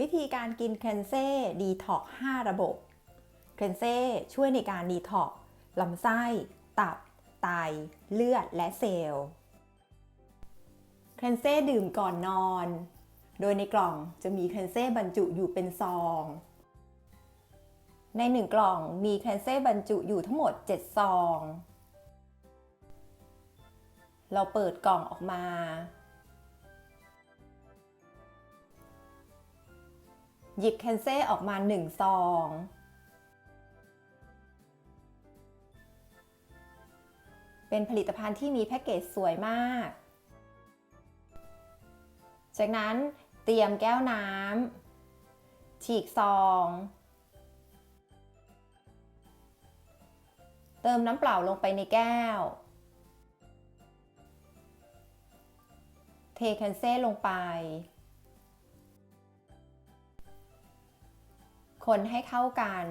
วิธีการกินเคนเซ่ดีท็อก5ระบบเคนเซ่ช่วยในการดีท็อกลำไส้ ตับ ไต เลือด และเซลล์เคนเซ่ดื่มก่อนนอน โดยในกล่องจะมีเคนเซ่บรรจุอยู่เป็นซอง ในหนึ่งกล่องมีเคนเซ่บรรจุอยู่ทั้งหมด 7 ซอง เราเปิดกล่องออกมา หยิบเคนเซ่ออกมาหนึ่งซอง เป็นผลิตภัณฑ์ที่มีแพ็กเกจสวยมาก จากนั้นเตรียมแก้วน้ำฉีกซอง เติมน้ำเปล่าลงไปในแก้ว เทเคนเซ่ลงไป คนให้เข้ากัน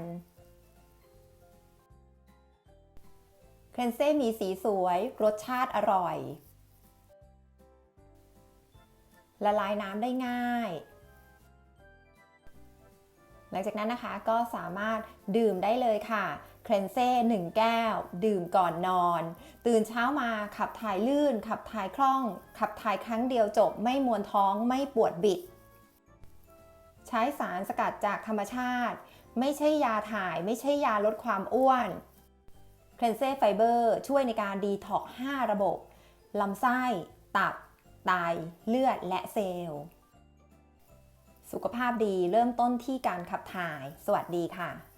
เคนเซ่มีสีสวย รสชาติอร่อย ละลายน้ำได้ง่าย หลังจากนั้นนะคะก็สามารถดื่มได้เลยค่ะเครนเซ่1แก้ว ดื่มก่อนนอน ตื่นเช้ามาขับถ่ายลื่น ขับถ่ายคล่อง ขับถ่ายครั้งเดียวจบไม่มวนท้องไม่ปวดบิด ใช้สารสกัดจากธรรมชาติ ไม่ใช่ยาถ่าย ไม่ใช่ยาลดความอ้วนเครนเซ่ไฟเบอร์ช่วยในการดีท็อก5ระบบ ลำไส้ ตับ ไต เลือด และเซลล์ สุขภาพดีเริ่มต้นที่การขับถ่าย สวัสดีค่ะ